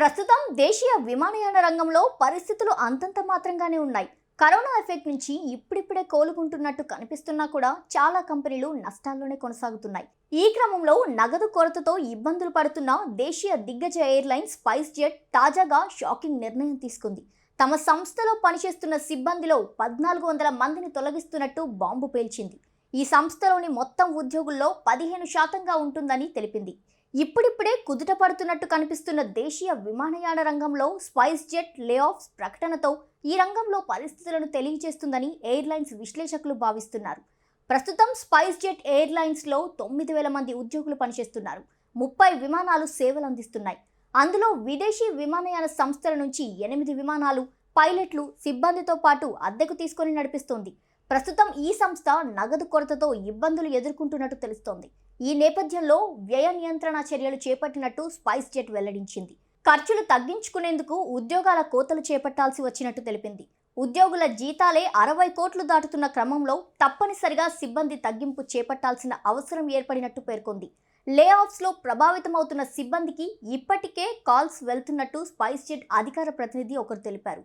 ప్రస్తుతం దేశీయ విమానయాన రంగంలో పరిస్థితులు అంతంత మాత్రంగానే ఉన్నాయి. కరోనా ఎఫెక్ట్ నుంచి ఇప్పుడిప్పుడే కోలుకుంటున్నట్టు కనిపిస్తున్నా కూడా చాలా కంపెనీలు నష్టాల్లోనే కొనసాగుతున్నాయి. ఈ క్రమంలో నగదు కొరతతో ఇబ్బందులు పడుతున్న దేశీయ దిగ్గజ ఎయిర్లైన్స్ స్పైస్ జెట్ తాజాగా షాకింగ్ నిర్ణయం తీసుకుంది. తమ సంస్థలో పనిచేస్తున్న సిబ్బందిలో పద్నాలుగు వందల మందిని తొలగిస్తున్నట్టు బాంబు పేల్చింది. ఈ సంస్థలోని మొత్తం ఉద్యోగుల్లో పదిహేను శాతంగా ఉంటుందని తెలిపింది. ఇప్పుడిప్పుడే కుదుట పడుతున్నట్టు కనిపిస్తున్న దేశీయ విమానయాన రంగంలో స్పైస్ జెట్ లేఆఫ్స్ ప్రకటనతో ఈ రంగంలో పరిస్థితులను తెలియజేస్తుందని ఎయిర్లైన్స్ విశ్లేషకులు భావిస్తున్నారు. ప్రస్తుతం స్పైస్ జెట్ ఎయిర్లైన్స్లో తొమ్మిది వేల మంది ఉద్యోగులు పనిచేస్తున్నారు. ముప్పై విమానాలు సేవలు అందిస్తున్నాయి. అందులో విదేశీ విమానయాన సంస్థల నుంచి ఎనిమిది విమానాలు పైలట్లు సిబ్బందితో పాటు అద్దెకు తీసుకొని నడిపిస్తోంది. ప్రస్తుతం ఈ సంస్థ నగదు కొరతతో ఇబ్బందులు ఎదుర్కొంటున్నట్టు తెలుస్తోంది. ఈ నేపథ్యంలో వ్యయ నియంత్రణ చర్యలు చేపట్టినట్టు స్పైస్ జెట్ వెల్లడించింది. ఖర్చులు తగ్గించుకునేందుకు ఉద్యోగాల కోతలు చేపట్టాల్సి వచ్చినట్టు తెలిపింది. ఉద్యోగుల జీతాలే అరవై కోట్లు దాటుతున్న క్రమంలో తప్పనిసరిగా సిబ్బంది తగ్గింపు చేపట్టాల్సిన అవసరం ఏర్పడినట్టు పేర్కొంది. లే ఆఫ్స్లో ప్రభావితమవుతున్న సిబ్బందికి ఇప్పటికే కాల్స్ వెళ్తున్నట్టు స్పైస్ జెట్ అధికార ప్రతినిధి ఒకరు తెలిపారు.